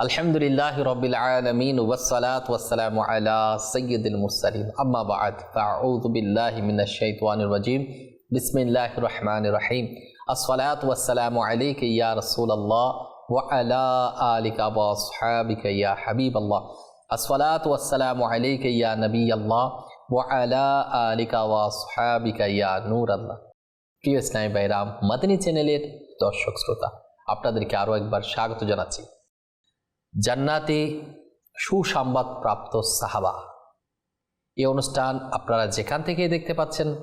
আলহামদুলিল্লাহ রবিল আলমিন ওয়াসালাত ওয়াসালাম আলা সৈয়দুল মুরসালিন আম্মা বাদ ফাউযু বিল্লাহি মিনাশ শাইতানির রাজিম বিসমিল্লাহির রহমানির রহিম আসসালাত ওয়াসসালামু আলাইকা ইয়া রাসূলুল্লাহ ওয়া আলা আলিকা ওয়া আসহাবিকা ইয়া হাবিবাল্লাহ আসসালাত ওয়াসসালামু আলাইকা ইয়া নবিয়াল্লাহ ওয়া আলা আলিকা ওয়া আসহাবিকা ইয়া নূরাল্লাহ প্রিয় ইসলামী বাইরাম মাদানী চ্যানেলের দর্শক শ্রোতা আপনাদেরকে আরও একবার স্বাগত জানাচ্ছি জান্নাতে সুসংবাদ প্রাপ্ত সাহাবা। এই অনুষ্ঠান আপনারা যেখান থেকে দেখতে পাচ্ছেন,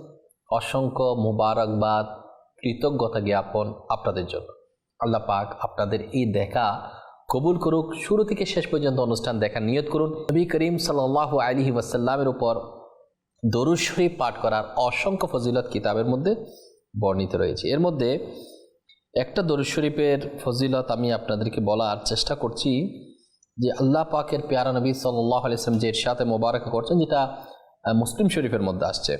অসংখ্য মুবারকবাদ, কৃতজ্ঞতা জ্ঞাপন আপনাদের জন্য। আল্লাহ পাক আপনাদের এই দেখা কবুল করুক। শুরু থেকে শেষ পর্যন্ত অনুষ্ঠান দেখার নিয়ত করুন। নবী করিম সাল্লাহ আলিহি ওয়াসাল্লামের উপর দরুদ শরীফ পাঠ করার অসংখ্য ফজিলত কিতাবের মধ্যে বর্ণিত রয়েছে। এর মধ্যে একটা দরুদ শরীফের ফজিলত আমি আপনাদেরকে বলার চেষ্টা করছি যে আল্লাহ পাকের পেয়ারা নবী সাল্লাহ আলিয়াম যে সাথে মোবারক করছেন, যেটা মুসলিম শরীফের মধ্যে আসছে।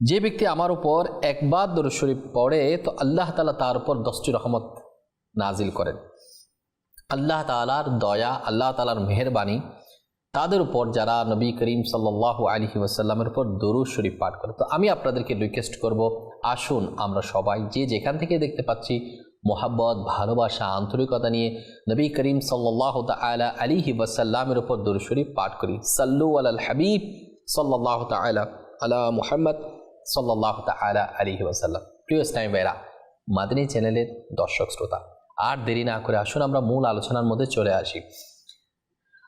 যে ব্যক্তি আমার উপর একবার দরুদ শরীফ পড়ে, তো আল্লাহ তালা তার উপর দশটি রহমত নাজিল করেন। আল্লাহ তালার দয়া, আল্লাহ তালার মেহরবানি তাদের উপর যারা নবী করিম সাল্লাহ আলহি ওয়াসাল্লামের উপর দরুদ শরীফ পাঠ করে, তো আমি আপনাদেরকে রিকোয়েস্ট করব, আসুন আমরা সবাই যে যেখান থেকে দেখতে পাচ্ছি মোহাব্বত, ভালোবাসা, আন্তরিকতা নিয়ে নবী করিম সাল্লাহ তালা আলিহি ওয়াসাল্লামের উপর দরুদ শরীফ পাঠ করি। সাল্লু আল হাবিব সাল্লাহ তালা আলা মুহাম্মদ সাল্লাহ তালা আলিহি ওয়াসাল্লাম। প্রিয় ইসলামী ভাইরা, মাদিনী চ্যানেলের দর্শক শ্রোতা, আর দেরি না করে আসুন আমরা মূল আলোচনার মধ্যে চলে আসি।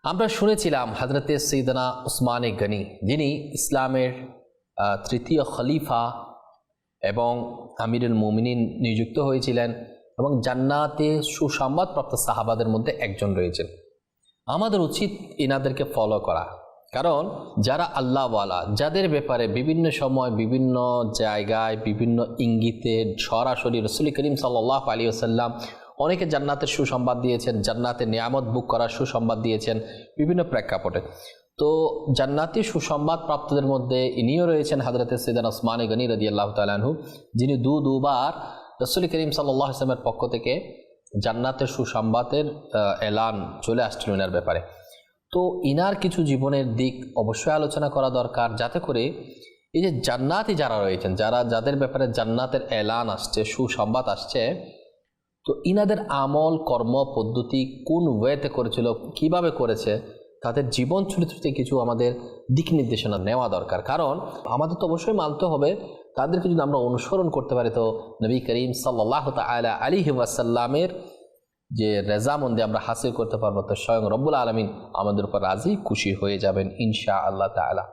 আমরা শুনেছিলাম হজরতে সৈদনা উসমানে গনি, যিনি ইসলামের তৃতীয় খলিফা এবং আমিরুল মুমিনিন নিযুক্ত হয়েছিলেন এবং জান্নাতে সুসংবাদপ্রাপ্ত সাহাবাদের মধ্যে একজন রয়েছেন। আমাদের উচিত এনাদেরকে ফলো করা। কারণ যারা আল্লাহওয়ালা, যাদের ব্যাপারে বিভিন্ন সময় বিভিন্ন জায়গায় বিভিন্ন ইঙ্গিতে সরাসরি রসুল করিম সাল্লাহ আলী আসাল্লাম অনেকে জান্নাতের সুসংবাদ দিয়েছেন, জান্নাতের নিয়ামত বুক করার সুসংবাদ দিয়েছেন, বিভিন্ন প্রেক্ষাপটে। তো জান্নাতি সুসংবাদ প্রাপ্তদের মধ্যে ইনিও রয়েছেন হাজরতে সৈদান ওসমানে গনি রদি আল্লাহ তালাহু যিনি দু দুবার রসুল করিম সাল্লাহ আসলামের পক্ষ থেকে জান্নাতের সুসংবাদের এলান চলে আসছিল এনার ব্যাপারে। তো ইনার কিছু জীবনের দিক অবশ্যই আলোচনা করা দরকার, যাতে করে এই যে জান্নাতি যারা রয়েছেন, যারা, যাদের ব্যাপারে জান্নাতের এলান আসছে, সুসংবাদ আসছে তো ইনাদের আমল, কর্ম, পদ্ধতি কোন ওয়েতে করেছিল, কীভাবে করেছে, তাদের জীবন চরিত্রতে কিছু আমাদের দিক নির্দেশনা নেওয়া দরকার। কারণ আমাদের তো অবশ্যই মানতে হবে, তাদেরকে যদি আমরা অনুসরণ করতে পারি, তো নবী করিম সাল্লাহ তালা আলী ওয়াসাল্লামের যে রেজামন্দি আমরা হাসিল করতে পারব, তো স্বয়ং রব্বুল আলমিন আমাদের উপর রাজি, খুশি হয়ে যাবেন ইনশা আল্লাহ তালা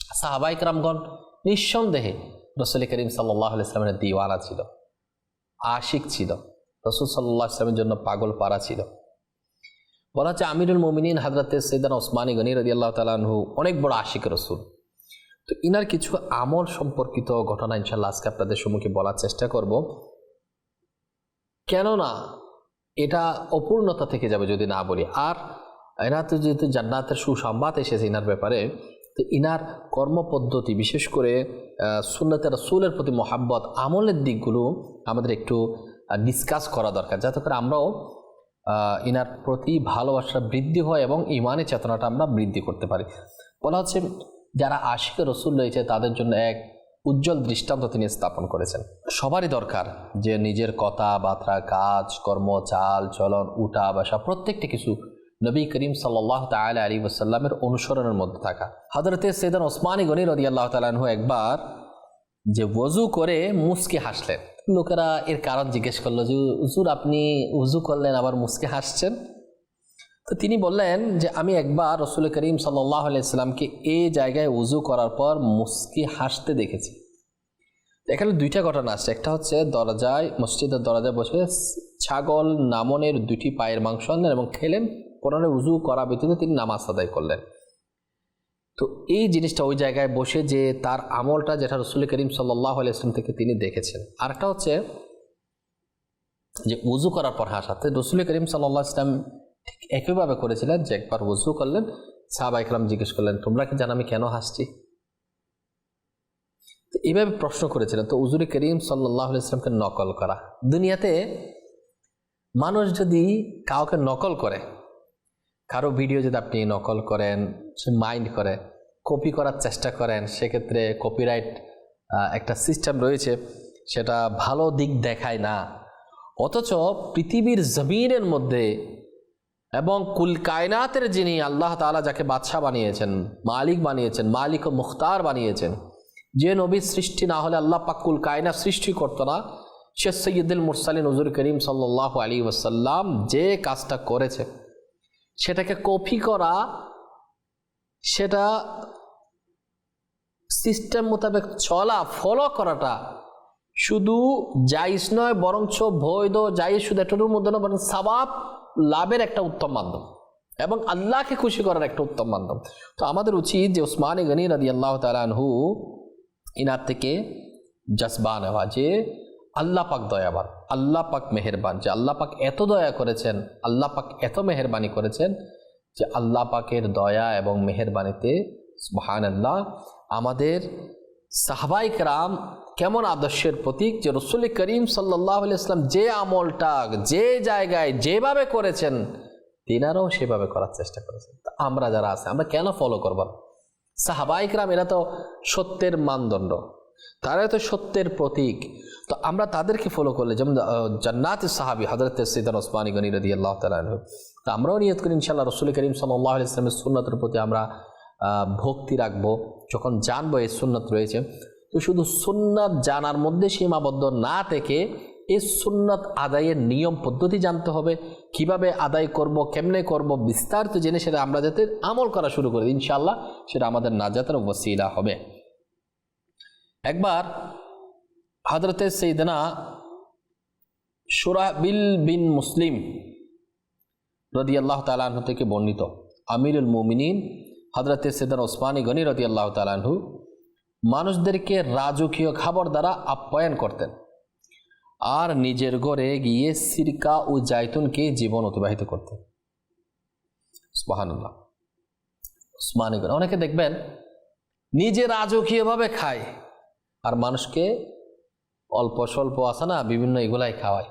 সাহাবাইক রামগণ নিঃসন্দেহে রসুল করিম সাল্লাহ ইসলামের দিওয়ানা ছিল, আশিক ছিল। রসুল সাল্লাহ ইসলামের জন্য পাগল পাড়া ছিল। বলা হচ্ছে আমিরুল মোমিনিন হাজরাতে সৈদান ওসমানী গনি রদি আল্লাহ তালাহু অনেক বড় আশিক রসুল। তো ইনার কিছু আমল সম্পর্কিত ঘটনা ইনশাল্লাহ আজকে আপনাদের সম্মুখে বলার চেষ্টা করব। কেননা এটা অপূর্ণতা থেকে যাবে যদি না বলি। আর এনার তো যেহেতু জান্নাতের সুসংবাদ এসেছে ইনার ব্যাপারে, তো ইনার কর্মপদ্ধতি বিশেষ করে সুন্নতে রসুলের প্রতি মহাব্বত আমলের দিকগুলো আমাদের একটু ডিসকাস করা দরকার। যাতে করে আমরাও ইনার প্রতি ভালোবাসা বৃদ্ধি হয় এবং ইমানের চেতনাটা আমরা বৃদ্ধি করতে পারি। বলা হচ্ছে, যারা আশিক রসুল রয়েছে, তাদের জন্য এক উজ্জ্বল দৃষ্টান্ত তিনি স্থাপন করেছেন। সবারই দরকার যে নিজের কথা বার্তা কাজ, কর্ম, চাল, চলন, উঠা, বসা প্রত্যেকটি কিছু নবী করিম সাল্লাহ তাল আলী ওসাল্লামের অনুসরণের মধ্যে থাকা। হজরতে সেদান ওসমানী গনি রদি আল্লাহ তালাহু একবার যে ওজু করে মুসকে হাসলেন। লোকেরা এর কারণ জিজ্ঞেস করল যে, হুজুর, আপনি উজু করলেন, আবার মুসকে হাসছেন? তো তিনি বললেন যে, আমি একবার রসুল করিম সাল্লাহ আলাইসাল্লামকে এই জায়গায় উজু করার পর মুসকি হাসতে দেখেছি। এখানে দুইটা ঘটনা আছে। একটা হচ্ছে দরজায়, মসজিদের দরজায় বসে ছাগল নামনের দুটি পায়ের মাংস আনলেন এবং খেলেন। পুনরায় উজু করা ব্যতীত তিনি নামাজ আদায় করলেন। তো এই জিনিসটা ওই জায়গায় বসে যে তার আমলটা যেটা রসুল করিম সাল্লাহ আলাইসলাম থেকে তিনি দেখেছেন। আরেকটা হচ্ছে যে উজু করার পর হাসাতে রসুল করিম সাল্লাহ ইসলাম ঠিক একইভাবে করেছিলেন যে একবার উজু করলেন সাহাবা ইকরাম জিজ্ঞেস করলেন, তোমরা কি জানো আমি কেন হাসছি? তো এইভাবে প্রশ্ন করেছিলেন, তো উজুরে করিম সাল্লাহ ইসলামকে নকল করা। দুনিয়াতে মানুষ যদি কাউকে নকল করে কারও ভিডিও যদি আপনি নকল করেন মাইন্ড করে কপি করার চেষ্টা করেন, সেক্ষেত্রে কপিরাইট একটা সিস্টেম রয়েছে, সেটা ভালো দিক দেখায় না। অথচ পৃথিবীর জমিনের মধ্যে এবং কুল কায়নাতের যিনি আল্লাহ তাআলা যাকে বাদশাহ বানিয়েছেন, মালিক বানিয়েছেন, মালিক ও মুখতার বানিয়েছেন, যে নবীর সৃষ্টি না হলে আল্লাহ পাক কুল কায়না সৃষ্টি করতো না, সে সৈয়দুল মুরসালিন নজরুল করিম সাল্লাহ আলী ওসাল্লাম যে কাজটা করেছে। সেটাকে কপি করা, সেটা সিস্টেম মোতাবেক চলা ফলো করাটা শুধু জাইজ নয়, বরঞ্চ বৈধ জাইজ শুধু এটার মধ্যে নয় বরং সাবাব লাভের একটা উত্তম মাধ্যম এবং আল্লাহকে খুশি করার একটা উত্তম মাধ্যম। তো আমাদের উচিত যে ওসমান গনি রাদি আল্লাহ তালানহু ইনার থেকে জজবা নেওয়া যে আল্লাহ পাক দয়াবান, আল্লাহ পাক মেহেরবান। যে আল্লাহ পাক এত দয়া করেছেন, আল্লাহ পাক এত মেহেরবানি করেছেন যে আল্লাহ পাকের দয়া এবং মেহেরবানিতে সুবহান আল্লাহ আমাদের সাহবাইক রাম কেমন আদর্শের প্রতীক যে রসুল করিম সাল্লাহ ইসলাম যে আমলটা, যে জায়গায় যেভাবে করেছেন, তিনারাও সেভাবে করার চেষ্টা করেছেন। তা আমরা যারা আছে, আমরা কেন ফলো করব না? সাহাবাইক রাম এরা তো সত্যের মানদণ্ড। তারা তো সত্যের প্রতীক। তো আমরা তাদেরকে ফলো করলে, যেমন জান্নাত সাহাবি হজরত সৈদান ওসমানী গনি রদি আল্লাহ তালু তো আমরাও নিয়ত করি ইনশাল্লাহ রসুল করিম সাল্লাহ ইসলামের সুন্নতের প্রতি আমরা ভক্তি রাখব, যখন জানব এই সুন্নত রয়েছে। তো শুধু সুন্নত জানার মধ্যে সীমাবদ্ধ না থেকে এই সুন্নত আদায়ের নিয়ম পদ্ধতি জানতে হবে, কীভাবে আদায় করব, কেমনে করব, বিস্তারিত জেনে সেটা আমরা যাতে আমল করা শুরু করি ইনশাল্লাহ সেটা আমাদের নাজাতের ওসিলা হবে। একবার হজরতে সৈদনা সুরাবিল বিন মুসলিম রদি আল্লাহ তালাহ থেকে বর্ণিত। আমিরুল মুমিনিন হজরতে সৈদান ওসমানী গনি রদি আল্লাহ তালাহু মানুষদেরকে রাজকীয় খাবার দ্বারা আপ্যায়ন করতেন আর নিজের ঘরে গিয়ে সিরকা ও জাইতুনকে জীবন অতিবাহিত করতেন। সুবাহানুল্লাহ। ওসমানী গনি, অনেকে দেখবেন নিজে রাজকীয়ভাবে খায়। আর মানুষকে অল্প স্বল্প আছে না, বিভিন্ন এগুলাই খাওয়ায়।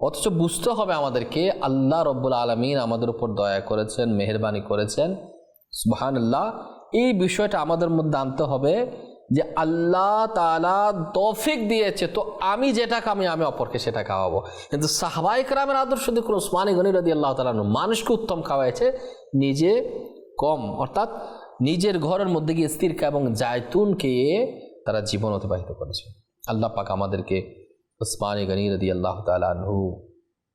অথচ বুঝতে হবে আমাদেরকে, আল্লাহ রব্বুল আলমিন আমাদের উপর দয়া করেছেন, মেহরবানি করেছেন। সুবাহান আল্লাহ এই বিষয়টা আমাদের মধ্যে আনতে হবে যে আল্লাহ তালা তৌফিক দিয়েছে, তো আমি যেটা খামি, আমি অপরকে সেটা খাওয়াবো। কিন্তু সাহবাইক রামের আদর্শ দেখুন, ওসমানী গনি রদি আল্লাহ তালানু মানুষকে উত্তম খাওয়াইছে, নিজে কম। অর্থাৎ নিজের ঘরের মধ্যে গিয়ে স্ত্রীকা এবং জায়তুনকে তারা জীবন অতিবাহিত করেছে। আল্লাহ পাক আমাদেরকে ওসমানী গনি রদি আল্লাহ তালু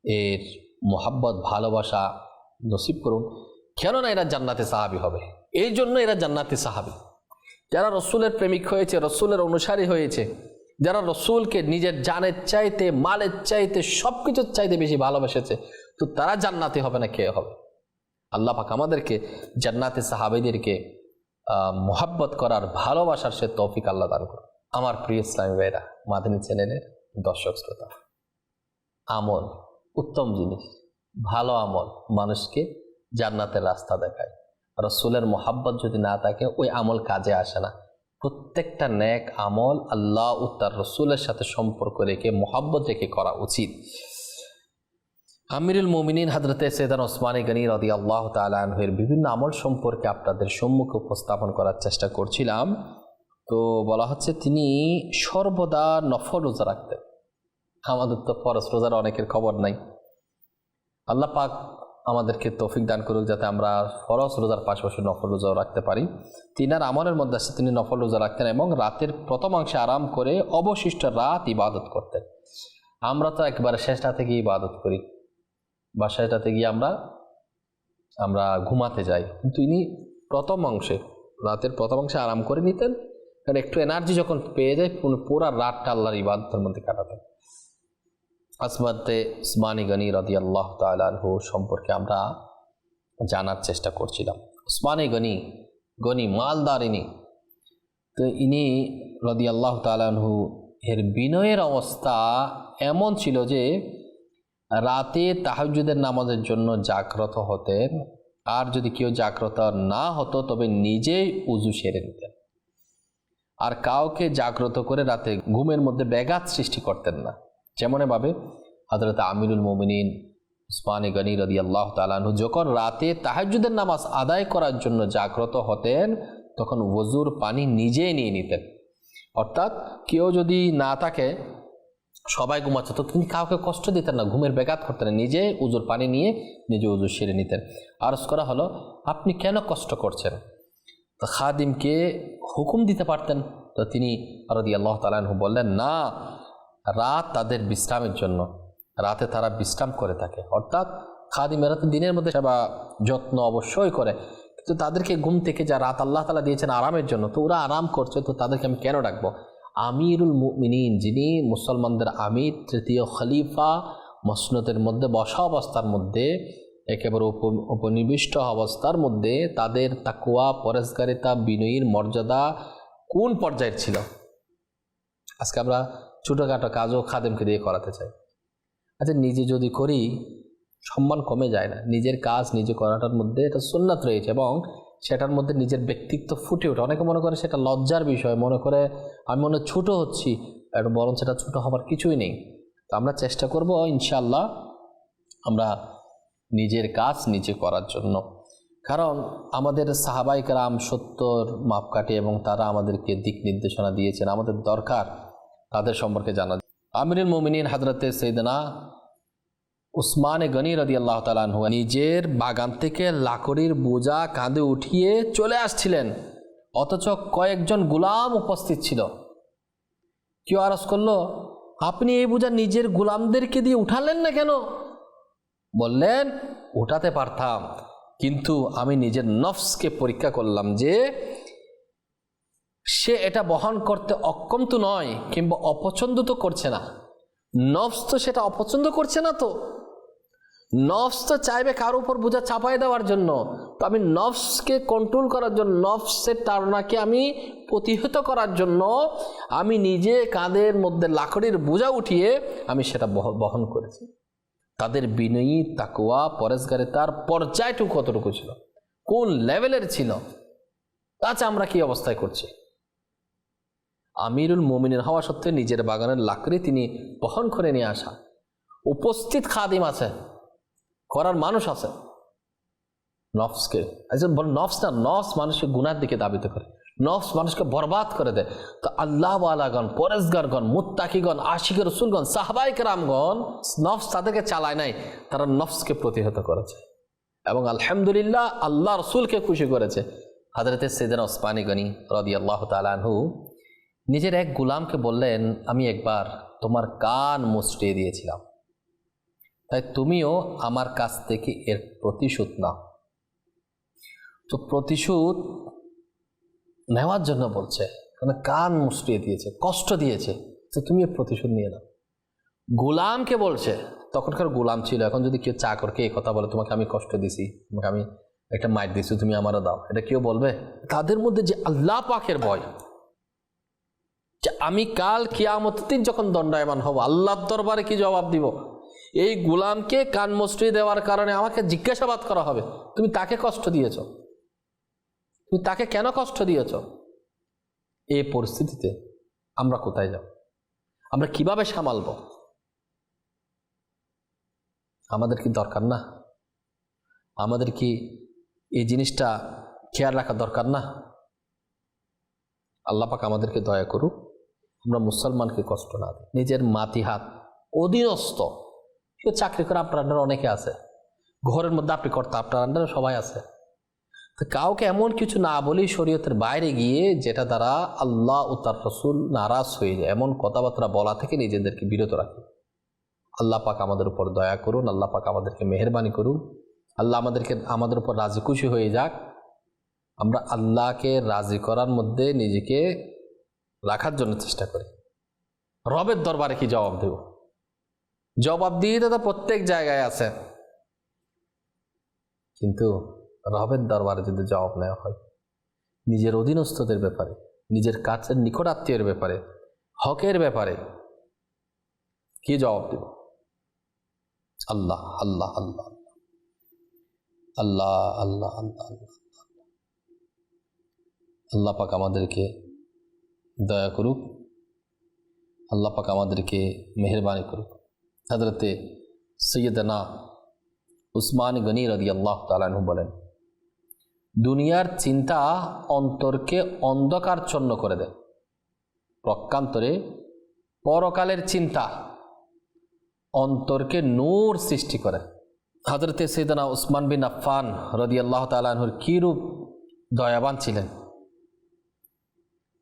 এর মোহাব্বত, ভালোবাসা নসিব করুন। কেননা এরা জান্নাতে সাহাবি হবে। এই জন্য এরা জান্নাতে সাহাবি। যারা রসুলের প্রেমিক হয়েছে, রসুলের অনুসারী হয়েছে, যারা রসুলকে নিজের জানের চাইতে, মালের চাইতে সব কিছুর চাইতে বেশি ভালোবেসেছে, তো তারা জান্নাতে হবে না, কে হবে? আল্লাহ পাক আমাদেরকে জান্নাতে সাহাবিদেরকে মোহাব্বত করার, ভালোবাসার সে তৌফিক আল্লাহ দান করুন আমার প্রিয় ইসলামী ভাইরা মাদিনী চ্যানেলের দর্শক শ্রোতা, আমল উত্তম জিনিস, ভালো আমল মানুষকে জান্নাতের রাস্তা দেখায়। রসুলের মোহাব্বত যদি না থাকে, ওই আমল কাজে আসে না। প্রত্যেকটা ন্যাক আমল আল্লাহ ও তার রসুলের সাথে সম্পর্ক রেখে, মোহাব্বত রেখে করা উচিত। আমিরুল মোমিনিন হাজরতে সৈদান ওসমানী গনি রদি আল্লাহ তালের বিভিন্ন আমল সম্পর্কে আপনাদের সম্মুখে উপস্থাপন করার চেষ্টা করছিলাম। তো বলা হচ্ছে তিনি সর্বদা নফল রোজা রাখতেন। আমাদের তো ফরজ রোজার অনেকের খবর নাই। আল্লাহ পাক আমাদেরকে তৌফিক দান করুক যাতে আমরা ফরজ রোজার পাশাপাশি নফল রোজাও রাখতে পারি। তিনার আমলের মধ্যে আছে তিনি নফল রোজা রাখতেন এবং রাতের প্রথম অংশে আরাম করে অবশিষ্ট রাত ইবাদত করতেন। আমরা তো একবারে শেষ গিয়ে ইবাদত করি। বা শেষ রাতে গিয়ে আমরা আমরা ঘুমাতে যাই। কিন্তু ইনি প্রথম অংশে, রাতের প্রথম অংশে আরাম করে নিতেন। কারণ একটু এনার্জি যখন পেয়ে যায়, পুরো রাতটা আল্লাহর ইবাদতের মধ্যে কাটাতেন। আসমাতে উসমানী গনি রদি আল্লাহ তালহু সম্পর্কে আমরা জানার চেষ্টা করছিলাম। উসমানী গনি গনি মালদার ইনি। তো ইনি রদি আল্লাহ তালহু এর বিনয়ের অবস্থা এমন ছিল যে রাতে তাহাজুদের নামাজের জন্য জাগ্রত হতেন আর যদি কেউ জাগ্রত না হতো, তবে নিজেই উজু সেরে নিতেন। আর কাউকে জাগ্রত করে রাতে ঘুমের মধ্যে ব্যাঘাত সৃষ্টি করতেন না। যেমনভাবে হজরত আমিরুল মোমিনিন, উসমানী গনি রদি আল্লাহ তালানহু যখন রাতে তাহাজুদের নামাজ আদায় করার জন্য জাগ্রত হতেন, তখন ওজুর পানি নিজেই নিয়ে নিতেন। অর্থাৎ কেউ যদি না থাকে সবাই ঘুমাচ্ছে। তো তিনি কাউকে কষ্ট দিতেন না, ঘুমের ব্যাঘাত করতেন নিজে উজুর পানি নিয়ে নিজে উজুর সেরে নিতেন। আরজ করা হলো, আপনি কেন কষ্ট করছেন? তো খাদিমকে হুকুম দিতে পারতেন। তো তিনি রদি আল্লাহ তালাহু বললেন, না, রাত তাদের বিশ্রামের জন্য। রাতে তারা বিশ্রাম করে থাকে। অর্থাৎ খাদিমেরা তো দিনের মধ্যে সেবা, যত্ন অবশ্যই করে। কিন্তু তাদেরকে ঘুম থেকে যা রাত আল্লাহ তালা দিয়েছেন আরামের জন্য, তো ওরা আরাম করছে, তো তাদেরকে আমি কেন ডাকবো? আমিরুল মুমিনিন, যিনি মুসলমানদের আমির, তৃতীয় খলিফা মসনতের মধ্যে বসা অবস্থার মধ্যে, একেবারে উপ, উপনিবিষ্ট অবস্থার মধ্যে তাদের তাকুয়া পরেশগারিতা বিনয়ীর মর্যাদা কোন পর্যায়ের ছিল? আজকে আমরা ছোটোখাটো কাজও খাদেমকে দিয়ে করাতে চাই। আচ্ছা নিজে যদি করি, সম্মান কমে যায় না। নিজের কাজ নিজে করাটার মধ্যে এটা সুন্নাত রয়েছে এবং সেটার মধ্যে নিজের ব্যক্তিত্ব ফুটে ওঠে। অনেকে মনে করে সেটা লজ্জার বিষয়, মনে করে আমি মনে ছোটো হচ্ছি বরং সেটা ছোটো হবার কিছুই নেই। তো আমরা চেষ্টা করব ইনশাল্লাহ আমরা নিজের কাজ নিজে করার জন্য। কারণ আমাদের সাহাবাই কারাম সত্যর মাপকাঠি এবং তারা আমাদেরকে দিক নির্দেশনা দিয়েছেন, আমাদের দরকার তাদের সম্পর্কে জানা আমিরুল মোমিনিন হাজরতে সৈদনা উসমানে গনি রদি আল্লাহ তালানহু নিজের বাগান থেকে লাকড়ির বোঝা কাঁধে উঠিয়ে চলে আসছিলেন। অথচ কয়েকজন গুলাম উপস্থিত ছিল। কেউ আরজ করল, আপনি এই বোঝা নিজের গুলামদেরকে দিয়ে উঠালেন না কেন? বললেন, উঠাতে পারতাম, কিন্তু আমি নিজের নফসকে পরীক্ষা করলাম যে সে এটা বহন করতে অক্ষম তো নয়, কিংবা অপছন্দ তো করছে না। নফস তো সেটা অপছন্দ করছে না তো? নফস তো চাইবে কার উপর বোঝা চাপাই দেওয়ার জন্য। তো আমি নফসকে কন্ট্রোল করার জন্য, নফসের তাড়নাকে আমি প্রতিহত করার জন্য আমি নিজে কাঁধের মধ্যে লাকড়ির বোঝা উঠিয়ে আমি সেটা বহ- বহন করেছি। তাদের বিনয়ী তাকুয়া পরেশগারে তার পর্যায়টুকু কতটুকু ছিল? কোন লেভেলের ছিল? আচ্ছা আমরা কি অবস্থায় করছি? আমিরুল মোমিনের হওয়া সত্ত্বেও নিজের বাগানের লাকড়ি তিনি বহন করে নিয়ে আসা। উপস্থিত খাদিম আছে। করার মানুষ আছে। নফসকে। বল নফস না, নফস মানুষকে গুনার দিকে দাবিত করে। নফস মানুষকে বরবাদ করে দেয়। তো আল্লাহ আলাগণ পরেশগারগণ মুত্তাকিগণ, আশিক রসুলগণ সাহবাই রামগণ নফস তাদেরকে চালায় নাই, তারা নফসকে প্রতিহত করেছে। এবং আলহামদুলিল্লাহ আল্লাহ রসুলকে খুশি করেছে। হাজরতে সেদিন ওসমানী গনি রদি আল্লাহ তালানহু নিজের এক গুলামকে বললেন, আমি একবার তোমার কান মুচড়িয়ে দিয়েছিলাম। তাই তুমিও আমার কাছ থেকে এর প্রতিশোধ নাও। তো প্রতিশোধ নেওয়ার জন্য বলছে কারণ কান মুচড়িয়ে দিয়েছে, কষ্ট দিয়েছে, তো তুমি প্রতিশোধ নিয়ে নাও। গোলামকে বলছে, তখনকার গোলাম ছিল, এখন যদি কেউ চাকরকে এই কথা বলে, তোমাকে আমি কষ্ট দিছি, তোমাকে আমি একটা মাইট দিছি, তুমি আমারও দাও। এটা কেউ বলবে? তাদের মধ্যে যে আল্লাহ পাকের ভয়, যে আমি কাল কিয়ামত দিন যখন দণ্ডায়মান হব, আল্লাহর দরবারে কি জবাব দিব? এই গোলামকে কান মসরি দেওয়ার কারণে আমাকে জিজ্ঞাসাবাদ করা হবে। তুমি তাকে কষ্ট দিয়েছ? তুমি তাকে কেন কষ্ট দিয়েছ? এই পরিস্থিতিতে আমরা কোথায় যাব? আমরা কীভাবে সামালব? আমাদের কি দরকার না? আমাদের কি এই জিনিসটা খেয়াল রাখা দরকার না? আল্লাহ পাক আমাদেরকে দয়া করুক, আমরা মুসলমানকে কষ্ট না দিই। নিজের মাতি হাত অধীনস্থ কেউ চাকরি করে আপনার আন্ডারে অনেকে আছে। ঘরের মধ্যে আপনি করতে, আপনার আন্ডারে সবাই আছে। তো কাউকে এমন কিছু না বলেই শরীয়তের বাইরে গিয়ে যেটা দ্বারা আল্লাহ ও তার রসুল নারাজ হয়ে যায়, এমন কথাবার্তা বলা থেকে নিজেদেরকে বিরত রাখি। আল্লাহ পাক আমাদের উপর দয়া করুন, আল্লাহ পাক আমাদেরকে মেহরবানি করুন। আল্লাহ আমাদেরকে, আমাদের উপর রাজি খুশি হয়ে যাক। আমরা আল্লাহকে রাজি করার মধ্যে নিজেকে রাখার জন্য চেষ্টা করি। রবের দরবারে কি জবাব দেব? জবাব দিয়ে তো প্রত্যেক জায়গায় আছে। কিন্তু রবের দরবারে যদি জবাব নেওয়া হয়, নিজের অধীনস্থদের ব্যাপারে, নিজের কাছের নিকট আত্মীয়ের ব্যাপারে, হকের ব্যাপারে, কি জবাব দেব? আল্লাহ আল্লাহ আল্লাহ আল্লাহ আল্লাহ আল্লাহ আল্লাহ। আল্লাহ পাক আমাদেরকে দয়া করুক। আল্লাহ পাক আমাদেরকে মেহরবানি করুক। হজরতে সৈয়দনা উসমান গনি রদি আল্লাহ তালানহু বলেন, দুনিয়ার চিন্তা অন্তরকে অন্ধকারচ্ছন্ন করে দেয়। প্রকান্তরে পরকালের চিন্তা অন্তরকে নূর সৃষ্টি করে। হজরতে সৈদানা উসমান বিন আফফান রদি আল্লাহ তালাহুর কী রূপ দয়াবান ছিলেন?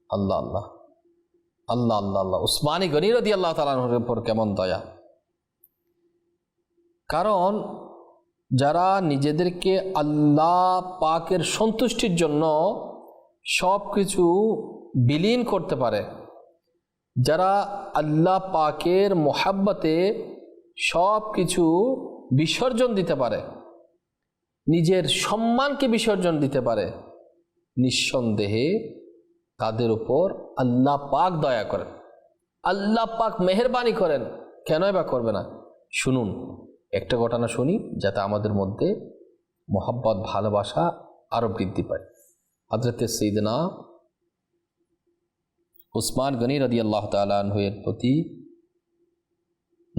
আল্লাহ আল্লাহ আল্লাহ আল্লাহ আল্লাহ। উসমানী গনি রদি আল্লাহ তালাহুর উপর কেমন দয়া? কারণ যারা নিজেদেরকে আল্লাহ পাকের সন্তুষ্টির জন্য সব কিছু বিলীন করতে পারে, যারা আল্লাহ পাকের মোহাব্বতে সব কিছু বিসর্জন দিতে পারে, নিজের সম্মানকে বিসর্জন দিতে পারে, নিঃসন্দেহে তাদের উপর আল্লাহ পাক দয়া করেন। আল্লাহ পাক মেহরবানি করেন, কেনই বা করবে না? শুনুন। একটা ঘটনা শুনি যাতে আমাদের মধ্যে মোহাব্বত, ভালোবাসা আরও বৃদ্ধি পায়। হজরতের সৈদনা উসমান গনি রদি আল্লাহ তালের প্রতি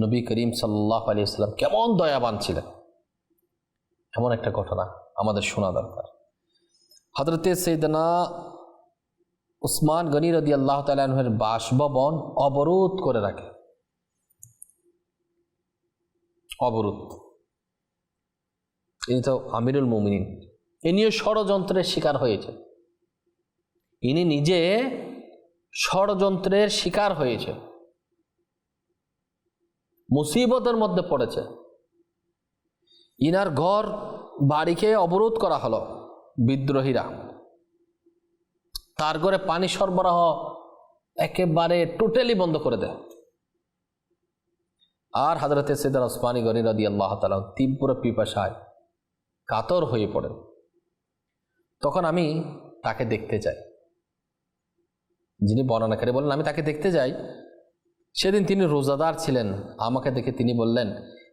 নবী করিম সাল্লাহ আলী সাল্লাম কেমন দয়াবান ছিলেন। এমন একটা ঘটনা আমাদের শোনা দরকার। হজরতে সৈদনা উসমান গনি রদি আল্লাহ তালের বাসভবন অবরোধ করে রাখে। অবরোধ ইনি তো আমিরুল মুমিনিন। ইনিও ষড়যন্ত্রের শিকার হয়েছে। ইনি নিজে ষড়যন্ত্রের শিকার হয়েছে। মুসিবতের মধ্যে পড়েছে। ইনার ঘর, বাড়িকে অবরোধ করা হলো বিদ্রোহীরা। তার ঘরে পানি সরবরাহ একেবারে টোটালি বন্ধ করে দেয়। আর হাজরতে সেদার ওসমানী গনি রদি আল্লাহ তালা তীব্র পিপাসায় কাতর হয়ে পড়েন। তখন আমি তাকে দেখতে যাই। যিনি বর্ণনাকারী বললেন, আমি তাকে দেখতে যাই। সেদিন তিনি রোজাদার ছিলেন। আমাকে দেখে তিনি বললেন,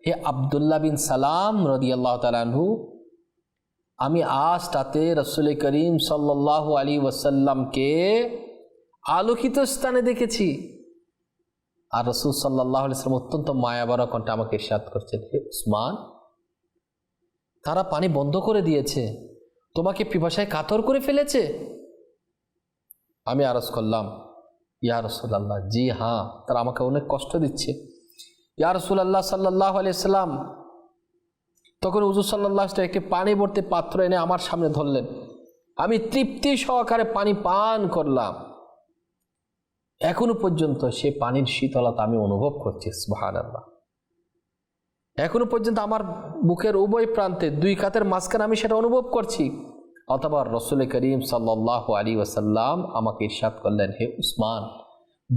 হে আবদুল্লাহ বিন সালাম রদি আল্লাহ তালাহু আমি আজ তাতে রসুল করিম সাল্লাহ আলী ওয়াসাল্লামকে আলোকিত স্থানে দেখেছি। আর রসুল সাল্লাহ ইসলাম অত্যন্ত মায়াবরা কণ্ঠে আমাকে ইরশাদ করছেন হে উসমান, তারা পানি বন্ধ করে দিয়েছে, তোমাকে পিপাসায় কাতর করে ফেলেছে? আমি আরজ করলাম, ইয়া রসুল্লাহ জি হ্যাঁ তারা আমাকে অনেক কষ্ট দিচ্ছে। ইয়া রসুল্লাহ সাল্লাহ আলিয়াল্লাম তখন উজুর সাল্লাহ একটি পানি ভর্তি পাত্র এনে আমার সামনে ধরলেন। আমি তৃপ্তি সহকারে পানি পান করলাম। এখনও পর্যন্ত সে পানির শীতলতা আমি অনুভব করছি সুহান আল্লাহ এখনও পর্যন্ত আমার বুকের উভয় প্রান্তে দুই কাতের মাঝখানে আমি সেটা অনুভব করছি। অথবা রসুল করিম সাল্লাহ আলী ওসাল্লাম আমাকে ইরশাদ করলেন, হে উসমান,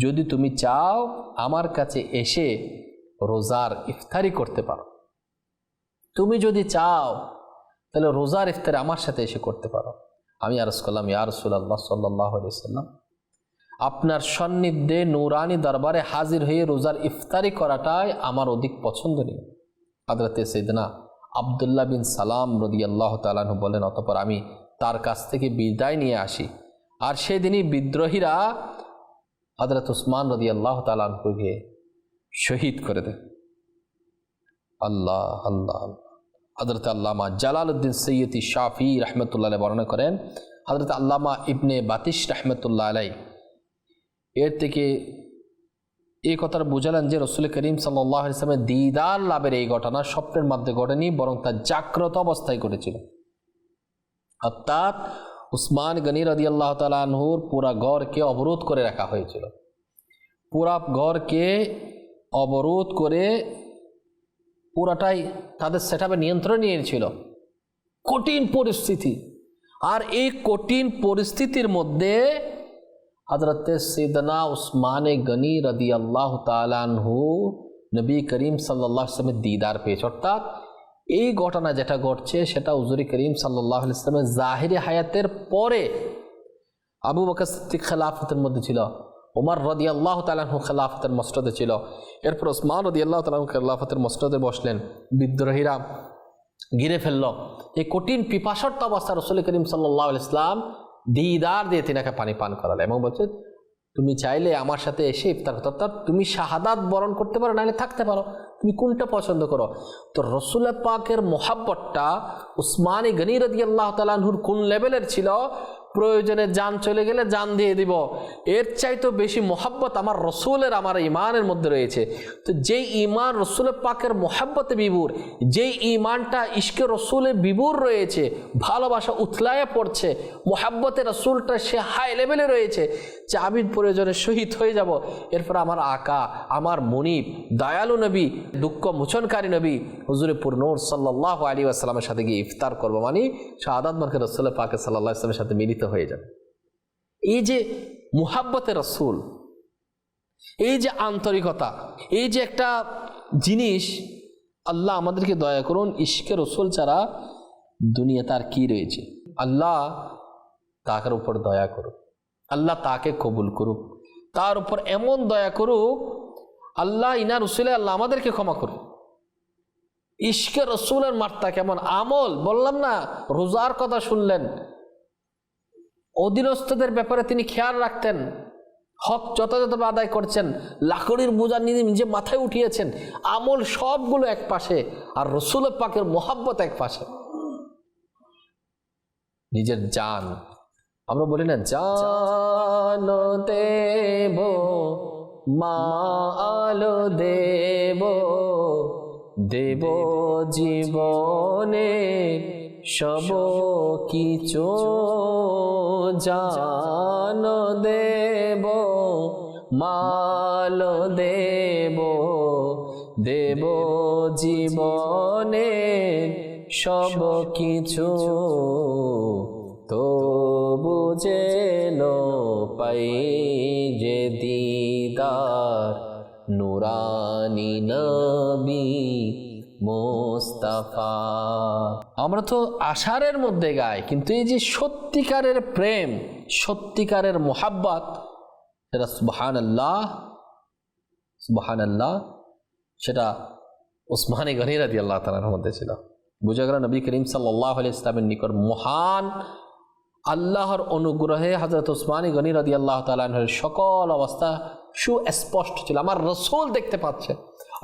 যদি তুমি চাও আমার কাছে এসে রোজার ইফতারি করতে পারো। তুমি যদি চাও, তাহলে রোজার ইফতারি আমার সাথে এসে করতে পারো। আমি আরস করলাম, ইয়া রসুল্লাহ সাল্লাহ আলি সাল্লাম আপনার সন্নিধ্যে নৌরানি দরবারে হাজির হয়ে রোজার ইফতারি করাটাই আমার অধিক পছন্দনীয়। হাজরতে সেদিনা আবদুল্লাহ বিন সালাম রদি আল্লাহ তালাহু বলেন, অতপর আমি তার কাছ থেকে বিদায় নিয়ে আসি। আর সেদিনই বিদ্রোহীরা হজরত উসমান রদি আল্লাহ তালাহুকে শহীদ করে দেয়। আল্লাহ আল্লাহ হজরত আল্লামা জালাল উদ্দিন সৈয়দি শাফি রহমতুল্লাহ বর্ণনা করেন হজরত আল্লামা ইবনে বাতিশ রহমতুল্লাহ আলাই এর থেকে এই কথাটা বুঝালেন যে রসুল করিম সাল্লাহ ইসলামের দিদার লাভের এই ঘটনা স্বপ্নের মধ্যে ঘটেনি, বরং তা জাগ্রত অবস্থায় ঘটেছিল। অর্থাৎ উসমান গনি রদি আল্লাহ তালাহুর পুরা গড়কে অবরোধ করে রাখা হয়েছিল। পুরা গড়কে অবরোধ করে পুরাটাই তাদের সেটাপে নিয়ন্ত্রণ নিয়েছিল। কঠিন পরিস্থিতি। আর এই কঠিন পরিস্থিতির মধ্যে হজরত সৈদনা উসমান গনি রদি আল্লাহ তালানহু নবী করিম সাল্লাহ ইসলামের দিদার পেয়েছে। অর্থাৎ এই ঘটনা যেটা ঘটছে, সেটা উজুরি করিম সাল্লাহ ইসলামের জাহিরি হায়াতের পরে আবু বকর সিদ্দিক খেলাফতের মধ্যে ছিল ওমর রদি আল্লাহ তালাহু খেলাফতের মস্তদে ছিল। এরপর ওসমান রদি আল্লাহ তালাহু খেলাফতের মস্তদে বসলেন, বিদ্রোহীরা ঘিরে ফেলল। এই কঠিন পিপাসর্ত অবস্থা রসুল করিম সাল্লাহ ইসলাম দিদার দিয়ে তিনাকে পানি পান করালে। এবং বলছে, তুমি চাইলে আমার সাথে এসে ইফতার করতে অর্থাৎ তুমি শাহাদাত বরণ করতে পারো নাহলে থাকতে পারো। তুমি কোনটা পছন্দ করো? তো রসুল পাকের মোহাব্বতটা উসমানী গনি রদি আল্লাহ তালাহুর কোন লেভেলের ছিল? প্রয়োজনে যান চলে গেলে যান দিয়ে দিব। এর চাইতো বেশি মোহাব্বত আমার রসুলের, আমার ইমানের মধ্যে রয়েছে। তো যেই ইমান রসুল পাকের মোহাব্বতে বিবুর যেই ইমানটা ইশকে রসুলে বিবুর রয়েছে, ভালোবাসা উথলায় পড়ছে, মোহাব্বতে রসুলটা সে হাই লেভেলে রয়েছে যে আমি প্রয়োজনে শহীদ হয়ে যাব। এরপর আমার আকা, আমার মনিব, দয়ালু নবী, দুঃখ মোচনকারী নবী, হুজুরে পুরনোর সাল্লাহ আলী আসসালামের সাথে গিয়ে ইফতার করব মানে শাহাদ মার্কে রসুল পাকে সাল্লাহ ইসলামের সাথে মিলিত হয়ে যাবে। এই যে মুহাব্বতে রসুল, এই যে আন্তরিকতা, এই যে একটা জিনিস, আল্লাহ আমাদেরকে দয়া করুন, ইশকে রসুল ছাড়া দুনিয়া তার কি রয়েছে? আল্লাহ তাকের উপর দয়া করুক। আল্লাহ তাকে কবুল করুক। তার উপর এমন দয়া করুক, আল্লাহ ইনা রসুলে আল্লাহ আমাদেরকে ক্ষমা করুক। ইশকে রসুলের মার্তা কেমন? আমল, বললাম না, রোজার কথা শুনলেন। অধীনস্থদের ব্যাপারে তিনি খেয়াল রাখতেন। হক যথাযথভাবে আদায় করছেন। লাকড়ির বোঝা নিজে নিজে মাথায় উঠিয়েছেন। আমল সবগুলো এক পাশে আর রসুল পাকের মোহাব্বত এক পাশে। নিজের জান। আমরা বলি না, জান দেব মা আলো দেব দেব জীবনে সব কিছু জান দেব, মাল দেব দেব জীবনে সব কিছু তো বুঝেন পাই যে দিদার নুরানি নবী মোস্তাফা। আমরা তো আষাঢ়ের মধ্যে গাই, কিন্তু এই যে সত্যিকারের প্রেম, সত্যিকারের মোহাব্বত, সেটা সুবাহান আল্লাহ আল্লাহ সেটা ওসমানী গনিরাদি আল্লাহ তালার মধ্যে ছিল। বুঝা গেল নবী করিম সাল্লাহ আলি ইসলামের নিকট মহান আল্লাহর অনুগ্রহে হজরত ওসমানী গনি আল্লাহ তালাহের সকল অবস্থা সুস্পষ্ট ছিল। আমার রসুল দেখতে পাচ্ছে,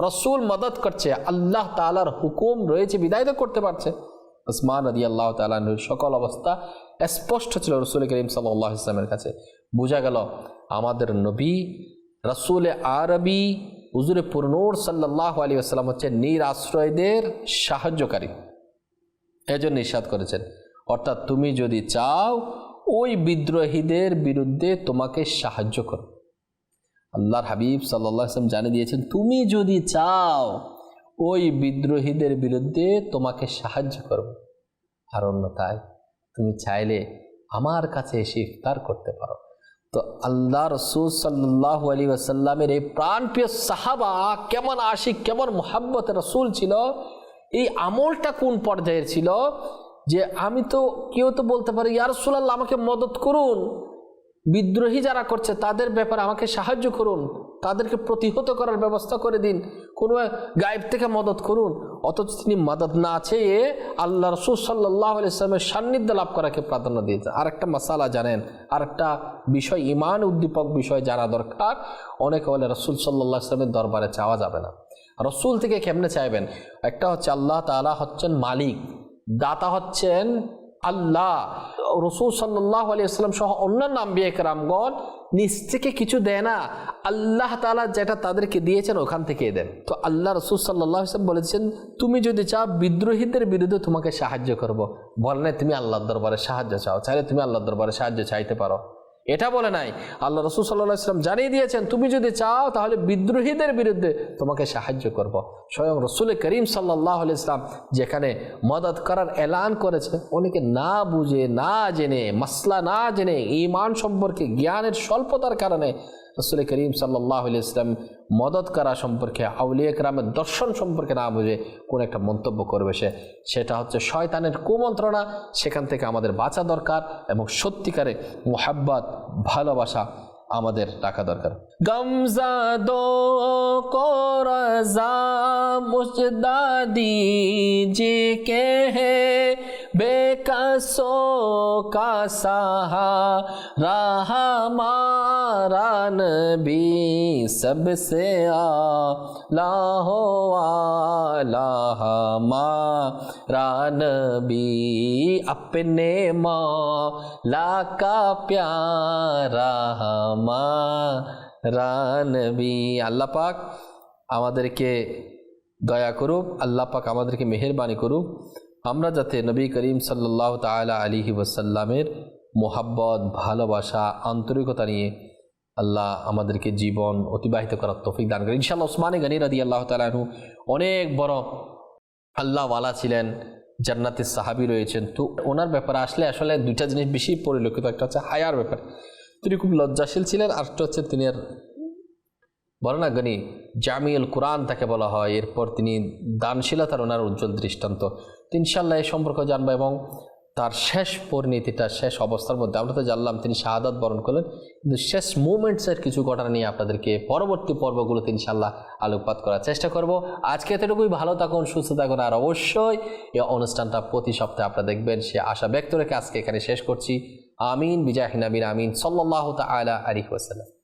রসুল মদত করছে, আল্লাহ তালার হুকুম রয়েছে, বিদায় করতে পারছে। ওসমান রদি আল্লাহ তালাহের সকল অবস্থা স্পষ্ট ছিল রসুল করিম সাল্লাহ ইসলামের কাছে। বোঝা গেল, আমাদের নবী রসুল আরবি হুজুরে পুরনুর সাল্লাহ আলী আসসালাম হচ্ছে নিরাশ্রয়দের সাহায্যকারী। এজন্য নিষাদ করেছেন, অর্থাৎ তুমি যদি চাও, ওই বিদ্রোহীদের বিরুদ্ধে তোমাকে সাহায্য করো। আল্লাহর হাবিব সাল্লাহ আসলাম জানিয়ে দিয়েছেন, তুমি যদি চাও ওই বিদ্রোহীদের বিরুদ্ধে তোমাকে সাহায্য করব। আর অন্যথায় তুমি চাইলে আমার কাছে এসে ইফতার করতে পারো। তো আল্লাহ রসুল সাল্লাহ আলী আসাল্লামের এই প্রাণপ্রিয় সাহাবা কেমন আশিক, কেমন মোহাব্বত রসুল ছিল, এই আমলটা কোন পর্যায়ের ছিল? যে আমি তো কেউ তো বলতে পারি ইয়ারসুল্লাহ আমাকে মদত করুন। বিদ্রোহী যারা করছে, তাদের ব্যাপারে আমাকে সাহায্য করুন। তাদেরকে প্রতিহত করার ব্যবস্থা করে দিন। কোনো গায়েব থেকে মদত করুন। অথচ তিনি মদত না চেয়ে আল্লাহ রসুল সাল্লাহ ইসলামের সান্নিধ্য লাভ করাকে প্রাধান্য দিয়েছে আর একটা মশালা জানেন আর একটা বিষয় ইমান উদ্দীপক বিষয় জানা দরকার। অনেকে বলে, রসুল সাল্লাহ ইসলামের দরবারে চাওয়া যাবে না। রসুল থেকে কেমনে চাইবেন? একটা হচ্ছে আল্লাহ তালা হচ্ছেন মালিক, দাতা হচ্ছেন আল্লাহ, রসুল সাল্লাহ আলিয়াল্লাম সহ অন্যান্য আম্বিয়া রামগণ নিজ থেকে কিছু দেয় না। আল্লাহ তালা যেটা তাদেরকে দিয়েছেন ওখান থেকে দেন। তো আল্লাহ রসুল সাল্লাহ ইসলাম বলেছেন, তুমি যদি চাও বিদ্রোহীদের বিরুদ্ধে তোমাকে সাহায্য করব। বলে তুমি আল্লাহর দরবারে সাহায্য চাও, চাইলে তুমি আল্লাহর দরবারে সাহায্য চাইতে পারো। এটা বলে নাই। আল্লাহ রসুল সাল্লাহ ইসলাম জানিয়ে দিয়েছেন, তুমি যদি চাও তাহলে বিদ্রোহীদের বিরুদ্ধে তোমাকে সাহায্য করব। স্বয়ং রসুল করিম সাল্লাহ ইসলাম যেখানে মদত করার এলান করেছে অনেকে না বুঝে, না জেনে, মাসলা না জেনে ইমান সম্পর্কে জ্ঞানের স্বল্পতার কারণে রসুল করিম সাল্লাহ ইসলাম মদত করা সম্পর্কে, আউলিয়া গ্রামের দর্শন সম্পর্কে না বুঝে কোন একটা মন্তব্য করবে সে। সেটা হচ্ছে, শয়তানের কুমন্ত্রণা, সেখান থেকে আমাদের বাঁচা দরকার এবং সত্যিকারে মোহাব্বত, ভালোবাসা আমাদের রাখা দরকার। গমজা দো করজা মুজদাদি যে কে হে بے کسوں کا سہا، رہا مارا نبی سب سے آلہ ہو آلہ، ہمارا نبی اپنے مولا کا پیارا، ہمارا نبی۔ اللہ پاک آمدر کے আমাদেরকে کرو، اللہ پاک آمدر کے مہربانی کرو۔ আমরা যাতে নবী করিম সাল্লাহ তালা আলিহি ওসাল্লামের মোহাব্বত, ভালোবাসা, আন্তরিকতা নিয়ে আল্লাহ আমাদেরকে জীবন অতিবাহিত করার তৌফিক দান করেন। ইনশাআল্লাহ ওসমানে গানি রাদি আল্লাহ তালাহু অনেক বড় আল্লাহওয়ালা ছিলেন, জান্নাতের সাহাবি রয়েছেন। তো ওনার ব্যাপারে আসলে আসলে দুইটা জিনিস বেশি পরিলক্ষিত, একটা হচ্ছে হায়ার ব্যাপার। তিনি খুব লজ্জাশীল ছিলেন, আর একটা হচ্ছে তিনি আর বলে না গনি জামিউল কোরআন তাকে বলা হয়। এরপর তিনি দানশীলতার ওনার উজ্জ্বল দৃষ্টান্ত। ইনশাল্লাহ এই সম্পর্ক জানব এবং তার শেষ পরিণতিটা, শেষ অবস্থার মধ্যে আমরা তো জানলাম তিনি শাহাদাত বরণ করলেন। কিন্তু শেষ মুমেন্টসের কিছু ঘটনা নিয়ে আপনাদেরকে পরবর্তী পর্বগুলোতে ইনশাল্লাহ আলোকপাত করার চেষ্টা করব। আজকে এতটুকুই, ভালো থাকুন, সুস্থ থাকুন, আর অবশ্যই এই অনুষ্ঠানটা প্রতি সপ্তাহে আপনারা দেখবেন। সে আশা ব্যক্ত রেখে আজকে এখানে শেষ করছি। আমিন বিজাহিন আমিন আমিন সাল্লাহ তালা আলী ওসাল্লাম